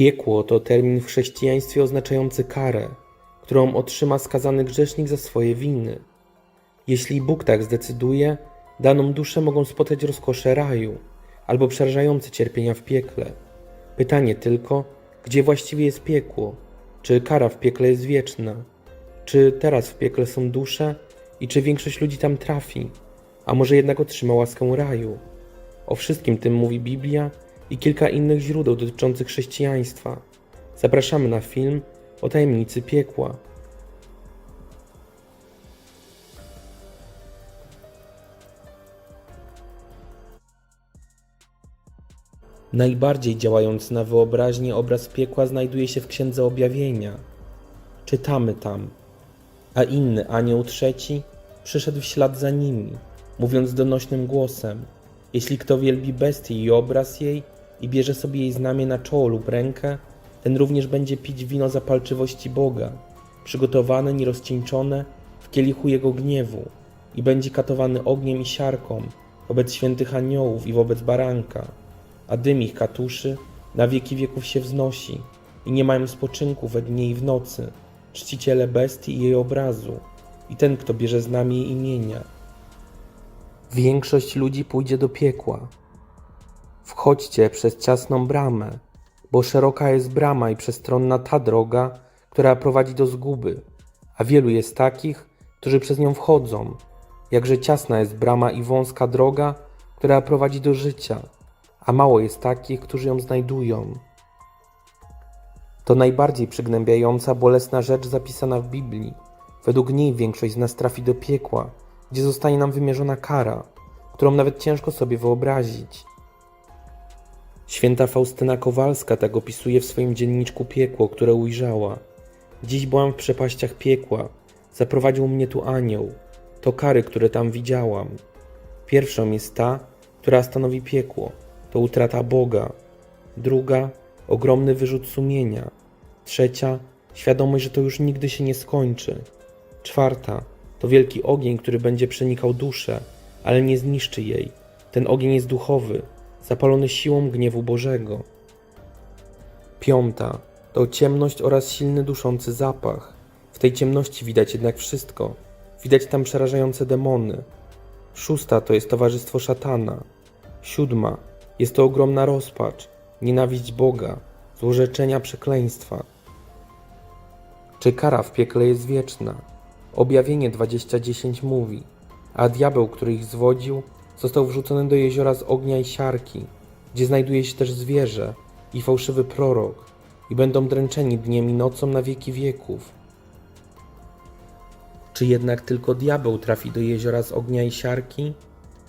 Piekło to termin w chrześcijaństwie oznaczający karę, którą otrzyma skazany grzesznik za swoje winy. Jeśli Bóg tak zdecyduje, daną duszę mogą spotkać rozkosze raju albo przerażające cierpienia w piekle. Pytanie tylko, gdzie właściwie jest piekło? Czy kara w piekle jest wieczna? Czy teraz w piekle są dusze i czy większość ludzi tam trafi? A może jednak otrzyma łaskę raju? O wszystkim tym mówi Biblia i kilka innych źródeł dotyczących chrześcijaństwa. Zapraszamy na film o tajemnicy piekła. Najbardziej działający na wyobraźnię obraz piekła znajduje się w Księdze Objawienia. Czytamy tam, a inny anioł trzeci przyszedł w ślad za nimi, mówiąc donośnym głosem: Jeśli kto wielbi bestię i obraz jej i bierze sobie jej znamię na czoło lub rękę, ten również będzie pić wino zapalczywości Boga, przygotowane, nierozcieńczone w kielichu jego gniewu, i będzie katowany ogniem i siarką wobec świętych aniołów i wobec baranka, a dym ich katuszy na wieki wieków się wznosi i nie mają spoczynku we dnie i w nocy, czciciele bestii i jej obrazu, i ten, kto bierze znamię jej imienia. Większość ludzi pójdzie do piekła. Wchodźcie przez ciasną bramę, bo szeroka jest brama i przestronna ta droga, która prowadzi do zguby, a wielu jest takich, którzy przez nią wchodzą. Jakże ciasna jest brama i wąska droga, która prowadzi do życia, a mało jest takich, którzy ją znajdują. To najbardziej przygnębiająca, bolesna rzecz zapisana w Biblii. Według niej większość z nas trafi do piekła, gdzie zostanie nam wymierzona kara, którą nawet ciężko sobie wyobrazić. Święta Faustyna Kowalska tak opisuje w swoim dzienniczku piekło, które ujrzała. Dziś byłam w przepaściach piekła, zaprowadził mnie tu anioł. To kary, które tam widziałam. Pierwszą jest ta, która stanowi piekło, to utrata Boga. Druga, ogromny wyrzut sumienia. Trzecia, świadomość, że to już nigdy się nie skończy. Czwarta, to wielki ogień, który będzie przenikał duszę, ale nie zniszczy jej. Ten ogień jest duchowy, zapalony siłą gniewu Bożego. Piąta, to ciemność oraz silny duszący zapach. W tej ciemności widać jednak wszystko. Widać tam przerażające demony. Szósta to jest towarzystwo szatana. Siódma jest to ogromna rozpacz, nienawiść Boga, złorzeczenia przekleństwa. Czy kara w piekle jest wieczna? Objawienie 2010 mówi, a diabeł, który ich zwodził, został wrzucony do jeziora z ognia i siarki, gdzie znajduje się też zwierzę i fałszywy prorok, i będą dręczeni dniem i nocą na wieki wieków. Czy jednak tylko diabeł trafi do jeziora z ognia i siarki?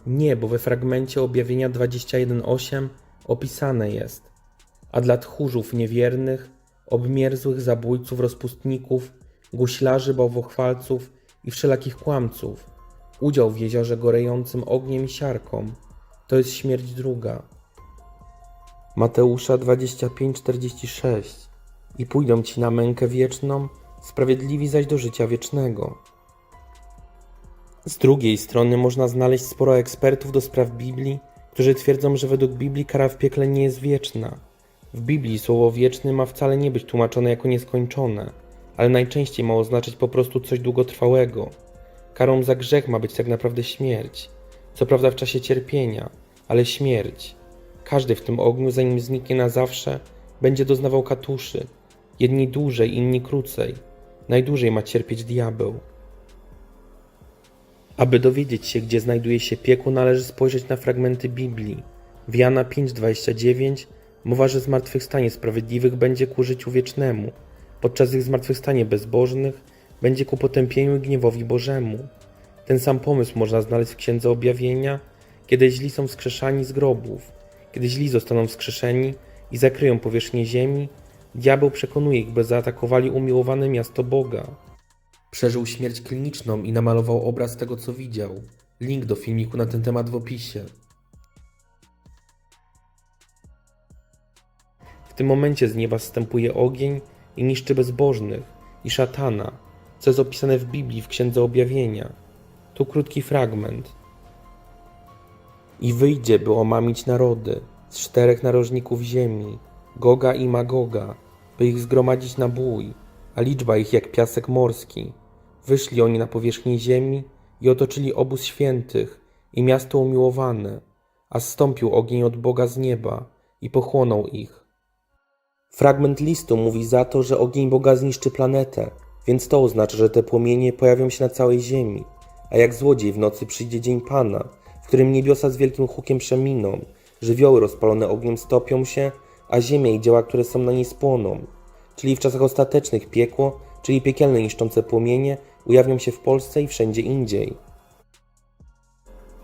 Nie, bo we fragmencie objawienia 21.8 opisane jest, a dla tchórzów niewiernych, obmierzłych zabójców, rozpustników, guślarzy, bałwochwalców i wszelakich kłamców, udział w jeziorze gorejącym ogniem i siarką, to jest śmierć druga. Mateusza 25:46 I pójdą ci na mękę wieczną, sprawiedliwi zaś do życia wiecznego. Z drugiej strony można znaleźć sporo ekspertów do spraw Biblii, którzy twierdzą, że według Biblii kara w piekle nie jest wieczna. W Biblii słowo wieczny ma wcale nie być tłumaczone jako nieskończone, ale najczęściej ma oznaczać po prostu coś długotrwałego. Karą za grzech ma być tak naprawdę śmierć. Co prawda w czasie cierpienia, ale śmierć. Każdy w tym ogniu, zanim zniknie na zawsze, będzie doznawał katuszy. Jedni dłużej, inni krócej. Najdłużej ma cierpieć diabeł. Aby dowiedzieć się, gdzie znajduje się piekło, należy spojrzeć na fragmenty Biblii. W Jana 5:29 mowa, że zmartwychwstanie sprawiedliwych będzie ku życiu wiecznemu, podczas gdy zmartwychwstanie bezbożnych będzie ku potępieniu i gniewowi Bożemu. Ten sam pomysł można znaleźć w Księdze Objawienia, kiedy źli są wskrzeszani z grobów. Kiedy źli zostaną wskrzeszeni i zakryją powierzchnię ziemi, diabeł przekonuje ich, by zaatakowali umiłowane miasto Boga. Przeżył śmierć kliniczną i namalował obraz tego, co widział. Link do filmiku na ten temat w opisie. W tym momencie z nieba zstępuje ogień i niszczy bezbożnych i szatana, co jest opisane w Biblii w Księdze Objawienia. Tu krótki fragment. I wyjdzie, by omamić narody z czterech narożników ziemi, Goga i Magoga, by ich zgromadzić na bój, a liczba ich jak piasek morski. Wyszli oni na powierzchnię ziemi i otoczyli obóz świętych i miasto umiłowane, a zstąpił ogień od Boga z nieba i pochłonął ich. Fragment listu mówi za to, że ogień Boga zniszczy planetę, więc to oznacza, że te płomienie pojawią się na całej ziemi, a jak złodziej w nocy przyjdzie dzień Pana, w którym niebiosa z wielkim hukiem przeminą, żywioły rozpalone ogniem stopią się, a ziemia i dzieła, które są na niej spłoną. Czyli w czasach ostatecznych piekło, czyli piekielne niszczące płomienie, ujawnią się w Polsce i wszędzie indziej.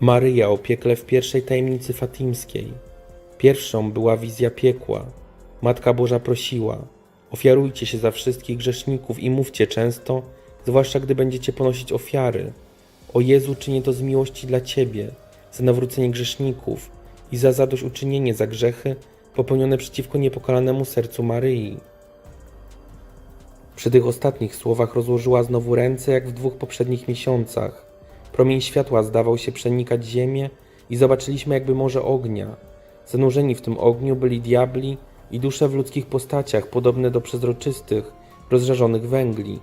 Maryja o piekle w pierwszej tajemnicy fatimskiej. Pierwszą była wizja piekła. Matka Boża prosiła: Ofiarujcie się za wszystkich grzeszników i mówcie często, zwłaszcza gdy będziecie ponosić ofiary. O Jezu, czynię to z miłości dla Ciebie, za nawrócenie grzeszników i za zadośćuczynienie za grzechy popełnione przeciwko niepokalanemu sercu Maryi. Przy tych ostatnich słowach rozłożyła znowu ręce, jak w dwóch poprzednich miesiącach. Promień światła zdawał się przenikać ziemię i zobaczyliśmy jakby morze ognia. Zanurzeni w tym ogniu byli diabli i dusze w ludzkich postaciach, podobne do przezroczystych, rozżarzonych węgli.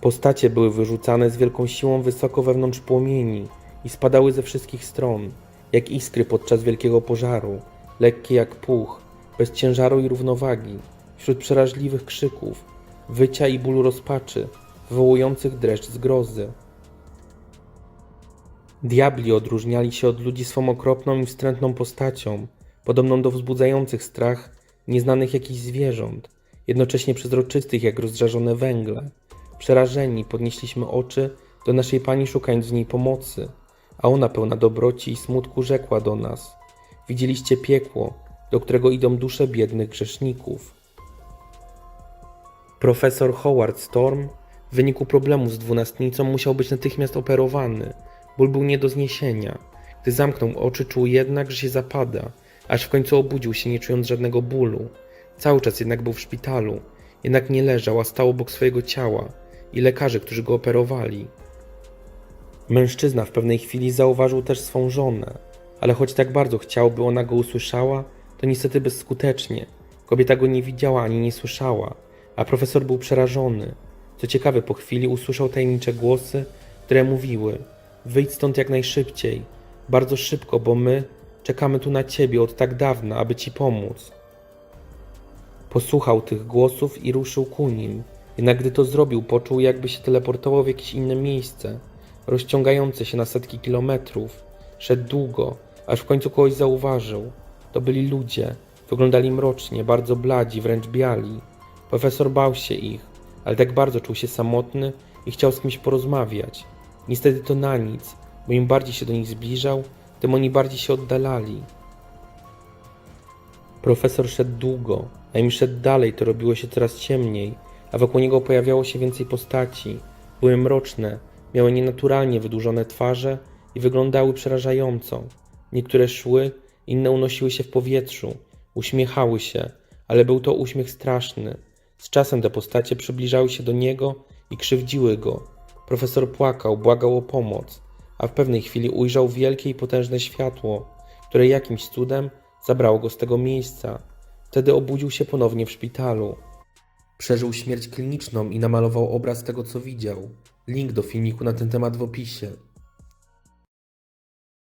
Postacie były wyrzucane z wielką siłą wysoko wewnątrz płomieni i spadały ze wszystkich stron, jak iskry podczas wielkiego pożaru, lekkie jak puch, bez ciężaru i równowagi, wśród przeraźliwych krzyków, wycia i bólu rozpaczy, wywołujących dreszcz zgrozy. Diabli odróżniali się od ludzi swą okropną i wstrętną postacią, podobną do wzbudzających strach nieznanych jakichś zwierząt, jednocześnie przezroczystych jak rozżarzone węgle. Przerażeni podnieśliśmy oczy do naszej Pani szukając w niej pomocy, a ona pełna dobroci i smutku rzekła do nas: Widzieliście piekło, do którego idą dusze biednych grzeszników. Profesor Howard Storm w wyniku problemu z dwunastnicą musiał być natychmiast operowany. Ból był nie do zniesienia. Gdy zamknął oczy, czuł jednak, że się zapada, aż w końcu obudził się, nie czując żadnego bólu. Cały czas jednak był w szpitalu, jednak nie leżał, a stał obok swojego ciała i lekarzy, którzy go operowali. Mężczyzna w pewnej chwili zauważył też swą żonę, ale choć tak bardzo chciał, by ona go usłyszała, to niestety bezskutecznie. Kobieta go nie widziała ani nie słyszała, a profesor był przerażony. Co ciekawe, po chwili usłyszał tajemnicze głosy, które mówiły: Wyjdź stąd jak najszybciej, bardzo szybko, bo my czekamy tu na ciebie od tak dawna, aby ci pomóc. Posłuchał tych głosów i ruszył ku nim. Jednak gdy to zrobił, poczuł, jakby się teleportował w jakieś inne miejsce, rozciągające się na setki kilometrów. Szedł długo, aż w końcu kogoś zauważył. To byli ludzie. Wyglądali mrocznie, bardzo bladzi, wręcz biali. Profesor bał się ich, ale tak bardzo czuł się samotny i chciał z kimś porozmawiać. Niestety to na nic, bo im bardziej się do nich zbliżał, tym oni bardziej się oddalali. Profesor szedł długo, a im szedł dalej, to robiło się coraz ciemniej, a wokół niego pojawiało się więcej postaci. Były mroczne, miały nienaturalnie wydłużone twarze i wyglądały przerażająco. Niektóre szły, inne unosiły się w powietrzu, uśmiechały się, ale był to uśmiech straszny. Z czasem te postacie przybliżały się do niego i krzywdziły go. Profesor płakał, błagał o pomoc, a w pewnej chwili ujrzał wielkie i potężne światło, które jakimś cudem zabrało go z tego miejsca. Wtedy obudził się ponownie w szpitalu. Przeżył śmierć kliniczną i namalował obraz tego, co widział. Link do filmiku na ten temat w opisie.